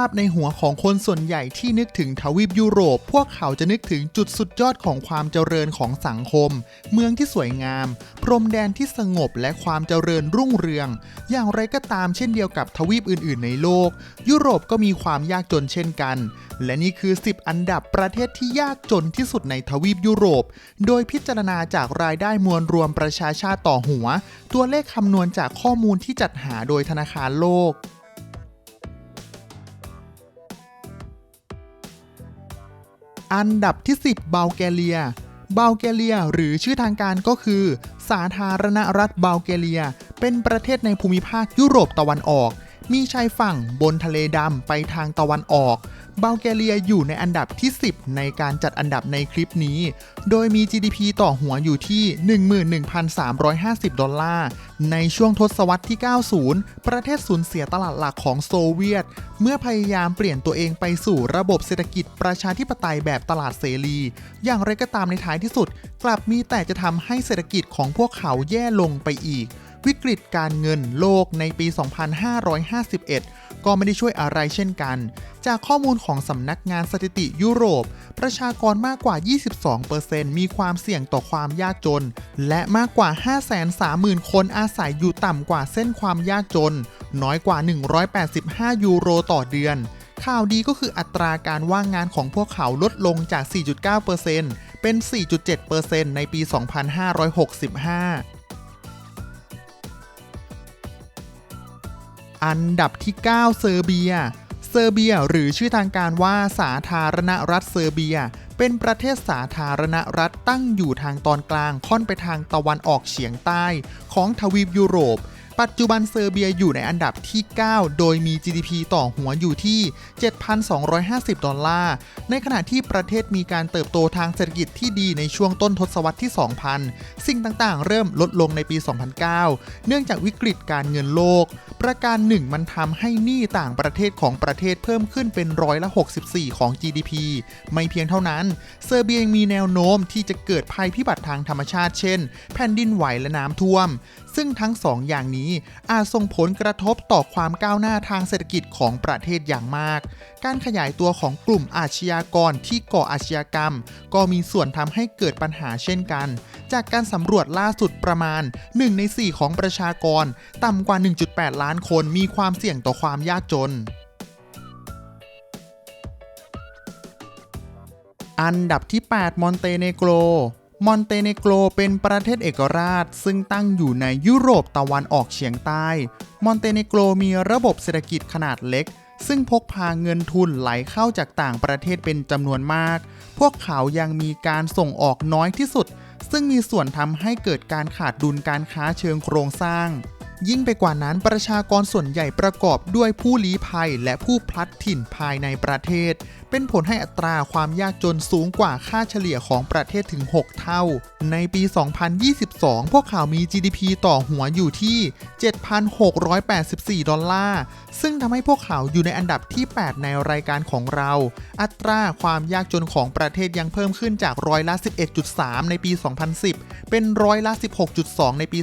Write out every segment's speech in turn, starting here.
าพในหัวของคนส่วนใหญ่ที่นึกถึงทวีปยุโรป พวกเขาจะนึกถึงจุดสุดยอดของความเจริญของสังคม เมืองที่สวยงาม พรมแดนที่สงบและความเจริญรุ่งเรือง อย่างไรก็ตามเช่นเดียวกับทวีปอื่น ๆ ในโลก ยุโรปก็มีความยากจนเช่นกัน และนี่คือ 10 อันดับประเทศที่ยากจนที่สุดในทวีปยุโรป โดยพิจารณาจากรายได้มวลรวมประชาชาติต่อหัว ตัวเลขคำนวณจากข้อมูลที่จัดหาโดยธนาคารโลก อันดับที่ 10 เบลแกเรีย เบลแกเรียหรือชื่อทางการก็คือ สาธารณรัฐเบลแกเรีย เป็นประเทศในภูมิภาคยุโรปตะวันออก มีชายฝั่งบนทะเลดำไปทางตะวันออกเบลแกเรียอยู่ในอันดับที่ 10 ในการจัดอันดับในคลิปนี้ โดยมี GDP ต่อหัวอยู่ที่ 11,350 ดอลลาร์ ในช่วงทศวรรษที่ 90 ประเทศสูญเสียตลาดหลักของโซเวียต เมื่อพยายามเปลี่ยนตัวเองไปสู่ระบบเศรษฐกิจประชาธิปไตยแบบตลาดเสรี อย่างไรก็ตามในท้ายที่สุด กลับมีแต่จะทำให้เศรษฐกิจของพวกเขาแย่ลงไปอีก วิกฤตการเงินโลกในปี 2551 ก็ไม่ได้ช่วยอะไรเช่นกัน จากข้อมูลของสำนักงานสถิติยุโรป ประชากรมากกว่า 22%มีความเสี่ยงต่อความยากจน และมากกว่า 530,000 คนอาศัยอยู่ต่ำกว่าเส้นความยากจน น้อยกว่า 185 ยูโรต่อเดือน ข่าวดีก็คืออัตราการว่างงานของพวกเขาลดลงจาก 4.9%เป็น 4.7%ในปี 2565 อันดับที่ 9 เซอร์เบีย เซอร์เบีย หรือชื่อทางการว่าสาธารณรัฐเซอร์เบีย เป็นประเทศสาธารณรัฐตั้งอยู่ทางตอนกลางค่อนไปทางตะวันออกเฉียงใต้ ของทวีปยุโรป ปัจจุบันเซอร์เบียอยู่ในอันดับที่ 9 โดยมี GDP ต่อหัวอยู่ที่ 7,250 ดอลลาร์ ในขณะที่ประเทศมีการเติบโตทางเศรษฐกิจที่ดีในช่วงต้นทศวรรษที่ 2000 สิ่งต่างๆ เริ่มลดลงในปี 2009 เนื่องจากวิกฤตการเงินโลก ประการหนึ่งมันทำให้หนี้ต่างประเทศของประเทศเพิ่มขึ้นเป็นร้อยละ 64 ของ GDP ไม่เพียงเท่านั้น เซอร์เบียยังมีแนวโน้มที่จะเกิดภัยพิบัติทางธรรมชาติเช่น แผ่นดินไหวและน้ำท่วมซึ่งทั้งสองอย่างนี้อาจส่งผลกระทบต่อความก้าวหน้าทางเศรษฐกิจของประเทศอย่างมาก การขยายตัวของกลุ่มอาชญากรที่ก่ออาชญากรรม ก็มีส่วนทำให้เกิดปัญหาเช่นกัน จากการสำรวจล่าสุดประมาณ 1 ใน 4 ของประชากร ต่ำกว่า 1.8 ล้านคนมีความเสี่ยงต่อความยากจนอันดับที่ 8 มอนเตเนโกร มอนเตเนโกรเป็นประเทศเอกราช ซึ่งตั้งอยู่ในยุโรปตะวันออกเฉียงใต้ มอนเตเนโกรมีระบบเศรษฐกิจขนาดเล็ก ซึ่งพกพาเงินทุนไหลเข้าจากต่างประเทศเป็นจำนวนมาก พวกเขายังมีการส่งออกน้อยที่สุด ซึ่งมีส่วนทำให้เกิดการขาดดุลการค้าเชิงโครงสร้าง ยิ่งไปกว่านั้นประชากรส่วนใหญ่ประกอบด้วยผู้ลี้ภัยและผู้พลัดถิ่นภายในประเทศ เป็นผลให้อัตราความยากจนสูงกว่าค่าเฉลี่ยของประเทศถึง 6 เท่า ในปี 2022 พวกเขามี GDP ต่อหัวอยู่ที่ 7,684 ดอลลาร์ ซึ่งทำให้พวกเขาอยู่ในอันดับที่ 8 ในรายการของเรา อัตราความยากจนของประเทศยังเพิ่มขึ้นจากร้อยละ 11.3 ในปี 2010 เป็นร้อยละ 16.2 ในปี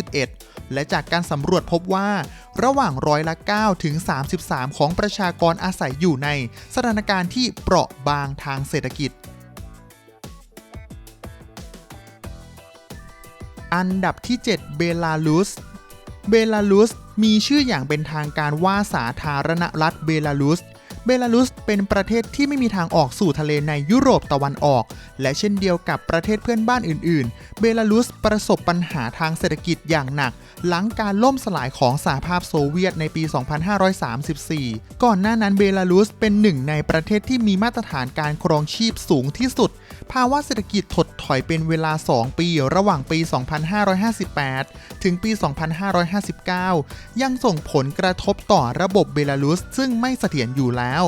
2021 และจากการสำรวจพบว่า ระหว่างร้อยละ 9 ถึง 33 ของประชากรอาศัยอยู่ในสถานการณ์ที่เปราะบางทางเศรษฐกิจ อันดับที่ 7 เบลารุส เบลารุสมีชื่ออย่างเป็นทางการว่าสาธารณรัฐเบลารุส เบลารุสเป็นประเทศที่ไม่มีทางออกสู่ทะเลในยุโรปตะวันออก และเช่นเดียวกับประเทศเพื่อนบ้านอื่น ๆ เบลารุสประสบปัญหาทางเศรษฐกิจอย่างหนัก หลังการล่มสลายของสหภาพโซเวียตในปี 2534 ก่อนหน้านั้นเบลารุสเป็นหนึ่งในประเทศที่มีมาตรฐานการครองชีพสูงที่สุด ภาวะเศรษฐกิจถดถอยเป็นเวลา 2 ปี ระหว่างปี 2558 ถึงปี 2559 ยังส่งผลกระทบต่อระบบเบลารุสซึ่งไม่เสถียรอยู่แล้วแล้ว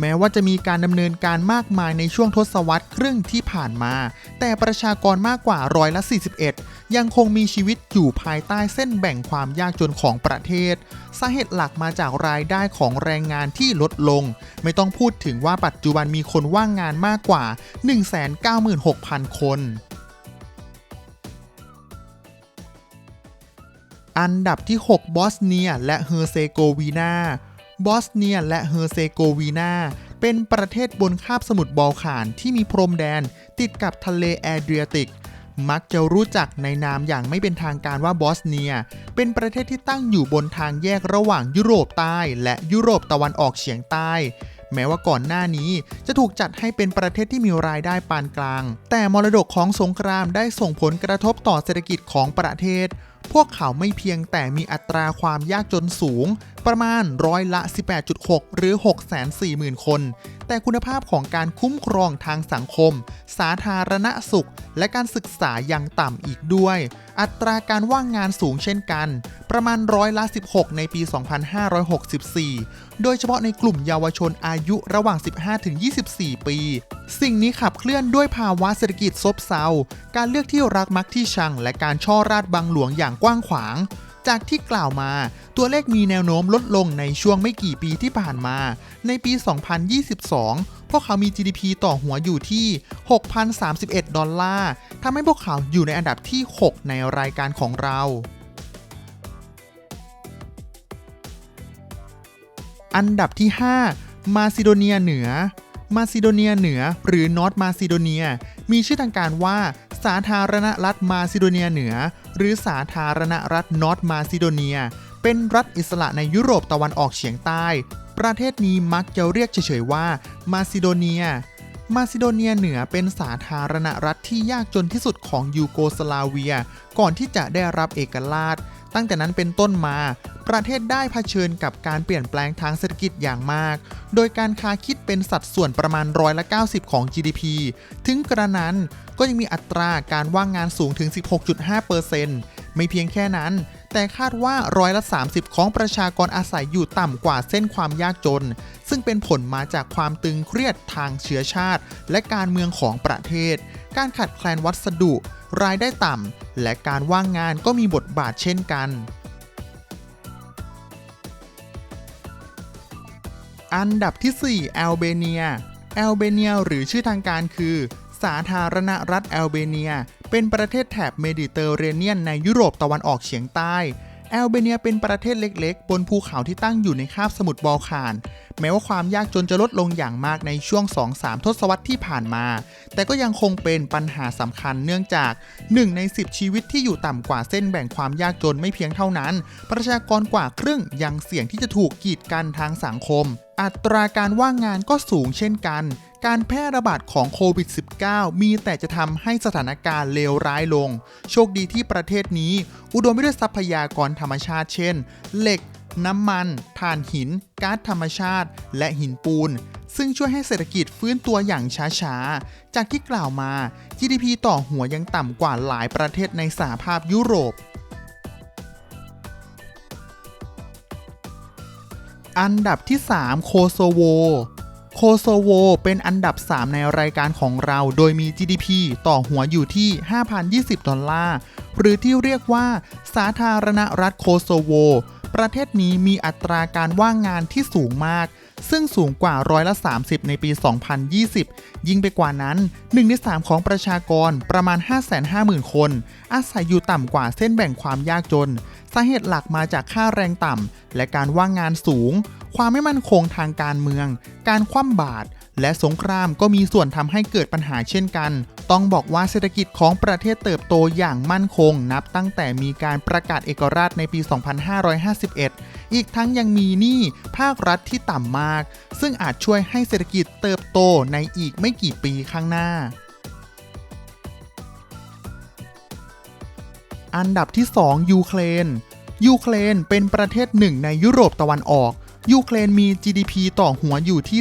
แม้ว่าจะมีการดำเนินการมากมายในช่วงทศวรรษครึ่งที่ผ่านมา แต่ประชากรมากกว่าร้อยละ 41 ยังคงมีชีวิตอยู่ภายใต้เส้นแบ่งความยากจนของประเทศ สาเหตุหลักมาจากรายได้ของแรงงานที่ลดลง ไม่ต้องพูดถึงว่าปัจจุบันมีคนว่างงานมากกว่า 196,000 คนอันดับที่ 6 บอสเนีย และเฮอร์เซโกวีนา บอสเนียและเฮอร์เซโกวีนาเป็นประเทศบนคาบสมุทรบอลข่านที่มีพรมแดนติดกับทะเลแอเดรียติก มักจะรู้จักในนามอย่างไม่เป็นทางการว่าบอสเนีย เป็นประเทศที่ตั้งอยู่บนทางแยกระหว่างยุโรปใต้และยุโรปตะวันออกเฉียงใต้ แม้ว่าก่อนหน้านี้จะถูกจัดให้เป็นประเทศที่มีรายได้ปานกลาง แต่มรดกของสงครามได้ส่งผลกระทบต่อเศรษฐกิจของประเทศพวกเขาไม่เพียงแต่มีอัตราความยากจนสูง ประมาณร้อยละ 18.6 หรือ 640,000 คน แต่คุณภาพของการคุ้มครองทางสังคม สาธารณสุข และการศึกษายังต่ำอีกด้วย อัตราการว่างงานสูงเช่นกัน ประมาณร้อยละ 16 ในปี 2564 โดยเฉพาะในกลุ่มเยาวชนอายุระหว่าง 15-24 ปี สิ่งนี้ขับเคลื่อนด้วยภาวะเศรษฐกิจซบเซา การเลือกที่รักมักที่ชัง และการช่อราดบังหลวงอย่างกว้างขวาง จากที่กล่าวมา ตัวเลขมีแนวโน้มลดลงในช่วงไม่กี่ปีที่ผ่านมา ในปี 2022 พวกเขามี GDP ต่อหัวอยู่ที่ 6,031 ดอลลาร์ทำให้พวกเขาอยู่ในอันดับที่ 6 ในรายการของเรา อันดับที่ 5 มาซิโดเนียเหนือมาซิโดเนียเหนือหรือนอร์ทมาซิโดเนียมีชื่อทางการว่า สาธารณรัฐมาซิโดเนียเหนือ หรือสาธารณรัฐนอร์ทมาซิโดเนีย เป็นรัฐอิสระในยุโรปตะวันออกเฉียงใต้ ประเทศนี้มักจะเรียกเฉยๆว่า มาซิโดเนีย มาซิโดเนียเหนือเป็นสาธารณรัฐที่ยากจนที่สุดของยูโกสลาเวีย ก่อนที่จะได้รับเอกราช ตั้งแต่นั้นเป็นต้นมา ประเทศได้เผชิญกับการเปลี่ยนแปลงทางเศรษฐกิจอย่างมาก โดยการค้าคิดเป็นสัดส่วนประมาณร้อยละ90 ของ GDP ถึงกระนั้นก็ยังมีอัตราการว่างงานสูงถึง 16.5%ไม่เพียงแค่นั้น แต่คาดว่าร้อยละ 30 ของประชากรอาศัยอยู่ต่ำกว่าเส้นความยากจน ซึ่งเป็นผลมาจากความตึงเครียดทางเชื้อชาติ และการเมืองของประเทศ การขาดแคลนวัสดุ รายได้ต่ำและการว่างงานก็มีบทบาทเช่นกัน อันดับที่ 4 แอลเบเนีย แอลเบเนีย หรือชื่อทางการคือ สาธารณรัฐแอลเบเนีย เป็นประเทศแถบเมดิเตอร์เรเนียนในยุโรปตะวันออกเฉียงใต้ แอลเบเนียเป็นประเทศเล็กๆ บนภูเขาที่ตั้งอยู่ในคาบสมุทรบอลข่าน แม้ว่าความยากจนจะลดลงอย่างมากในช่วง 2-3 ทศวรรษที่ผ่านมา แต่ก็ยังคงเป็นปัญหาสำคัญเนื่องจาก 1 ใน 10 ชีวิตที่อยู่ต่ำกว่าเส้นแบ่งความยากจนไม่เพียงเท่านั้น ประชากรกว่าครึ่งยังเสี่ยงที่จะถูกกีดกันทางสังคม อัตราการว่างงานก็สูงเช่นกัน การแพร่ระบาดของโควิด -19 มีแต่จะทำให้สถานการณ์เลวร้ายลง โชคดีที่ประเทศนี้ อุดมไปด้วยทรัพยากรธรรมชาติเช่น เหล็ก น้ำมันถ่านหิน ก๊าซธรรมชาติ และหินปูน ซึ่งช่วยให้เศรษฐกิจฟื้นตัวอย่างช้าๆ จากที่กล่าวมา GDP ต่อหัวยังต่ำกว่าหลายประเทศในสหภาพยุโรป อันดับที่ 3 โคโซโว โคโซโว เป็นอันดับ 3 ในรายการของเรา โดยมี GDP ต่อหัวอยู่ที่ 5,020 ดอลลาร์ หรือที่เรียกว่า สาธารณรัฐโคโซโว ประเทศนี้มีอัตราการว่างงานที่สูงมาก ซึ่งสูงกว่าร้อยละ 30 ในปี 2020 ยิ่งไปกว่านั้น 1 ใน 3 ของประชากรประมาณ 550,000 คน อาศัยอยู่ต่ำกว่าเส้นแบ่งความยากจน สาเหตุหลักมาจากค่าแรงต่ำ และการว่างงานสูง ความไม่มั่นคงทางการเมือง การคว่ำบาตร และสงครามก็มีส่วนทำให้เกิดปัญหาเช่นกัน ต้องบอกว่าเศรษฐกิจของประเทศเติบโตอย่างมั่นคง นับตั้งแต่มีการประกาศเอกราชในปี 2551 อีกทั้งยังมีหนี้ภาครัฐที่ต่ำมาก ซึ่งอาจช่วยให้เศรษฐกิจเติบโตในอีกไม่กี่ปีข้างหน้าอันดับที่ 2 ยูเครน ยูเครนเป็นประเทศหนึ่งในยุโรปตะวันออก ยูเครนมี GDP ต่อหัวอยู่ที่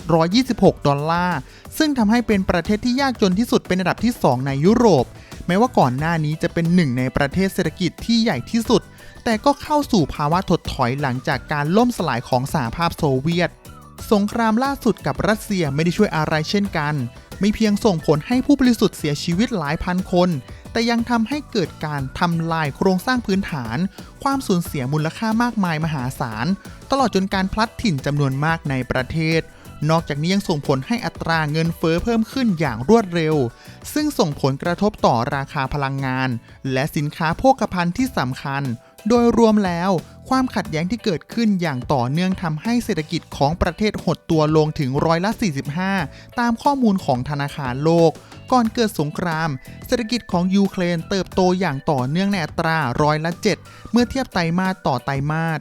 3,726 ดอลลาร์ ซึ่งทำให้เป็นประเทศที่ยากจนที่สุดเป็นอันดับที่ 2 ในยุโรป แม้ว่าก่อนหน้านี้จะเป็นหนึ่งในประเทศเศรษฐกิจที่ใหญ่ที่สุด แต่ก็เข้าสู่ภาวะถดถอยหลังจากการล่มสลายของสหภาพโซเวียต สงครามล่าสุดกับรัสเซียไม่ได้ช่วยอะไรเช่นกัน ไม่เพียงส่งผลให้ผู้บริสุทธิ์เสียชีวิตหลายพันคน แต่ยังทำให้เกิดการทำลายโครงสร้างพื้นฐาน ความสูญเสียมูลค่ามากมายมหาศาล ตลอดจนการพลัดถิ่นจำนวนมากในประเทศ นอกจากนี้ยังส่งผลให้อัตราเงินเฟ้อเพิ่มขึ้นอย่างรวดเร็ว ซึ่งส่งผลกระทบต่อราคาพลังงาน และสินค้าโภคภัณฑ์ที่สำคัญ โดยรวมแล้ว ความขัดแย้งที่เกิดขึ้นอย่างต่อเนื่องทำให้เศรษฐกิจของประเทศหดตัวลงถึงร้อยละ 45 ตามข้อมูลของธนาคารโลก ก่อนเกิดสงคราม เศรษฐกิจของยูเครนเติบโตอย่างต่อเนื่องในอัตราร้อยละ 7 เมื่อเทียบไตรมาสต่อไตรมาส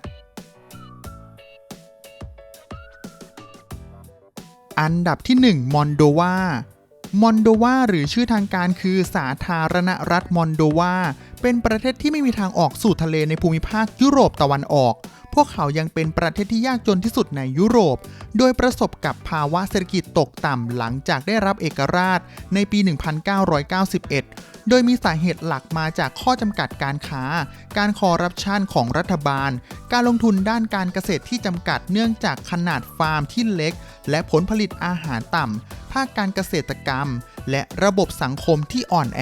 อันดับที่ 1 มอนโดวามอนโดวาหรือชื่อทางการคือสาธารณรัฐมอนโดวา เป็นประเทศที่ไม่มีทางออกสู่ทะเลในภูมิภาคยุโรปตะวันออก พวกเขายังเป็นประเทศที่ยากจนที่สุดในยุโรป โดยประสบกับภาวะเศรษฐกิจตกต่ำหลังจากได้รับเอกราชในปี 1991 โดยมีสาเหตุหลักมาจากข้อจำกัดการค้า การคอร์รัปชันของรัฐบาล การลงทุนด้านการเกษตรที่จำกัดเนื่องจากขนาดฟาร์มที่เล็ก และผลผลิตอาหารต่ำภาคการเกษตรกรรม และระบบสังคมที่อ่อนแอ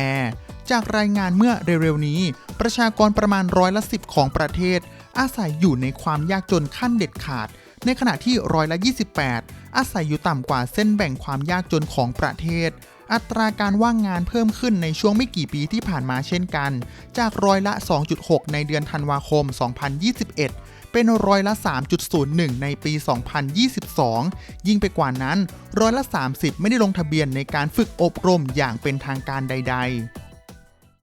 จากรายงานเมื่อเร็วๆนี้ ประชากรประมาณร้อยละสิบของประเทศ อาศัยอยู่ในความยากจนขั้นเด็ดขาด ในขณะที่ร้อยละ 28 อาศัยอยู่ต่ำกว่าเส้นแบ่งความยากจนของประเทศ อัตราการว่างงานเพิ่มขึ้นในช่วงไม่กี่ปีที่ผ่านมาเช่นกัน จากร้อยละ 2.6 ในเดือนธันวาคม 2021เป็นร้อยละ 3.01 ในปี 2022 ยิ่งไปกว่านั้น ร้อยละ 30 ไม่ได้ลงทะเบียนในการฝึกอบรมอย่างเป็นทางการใด ๆ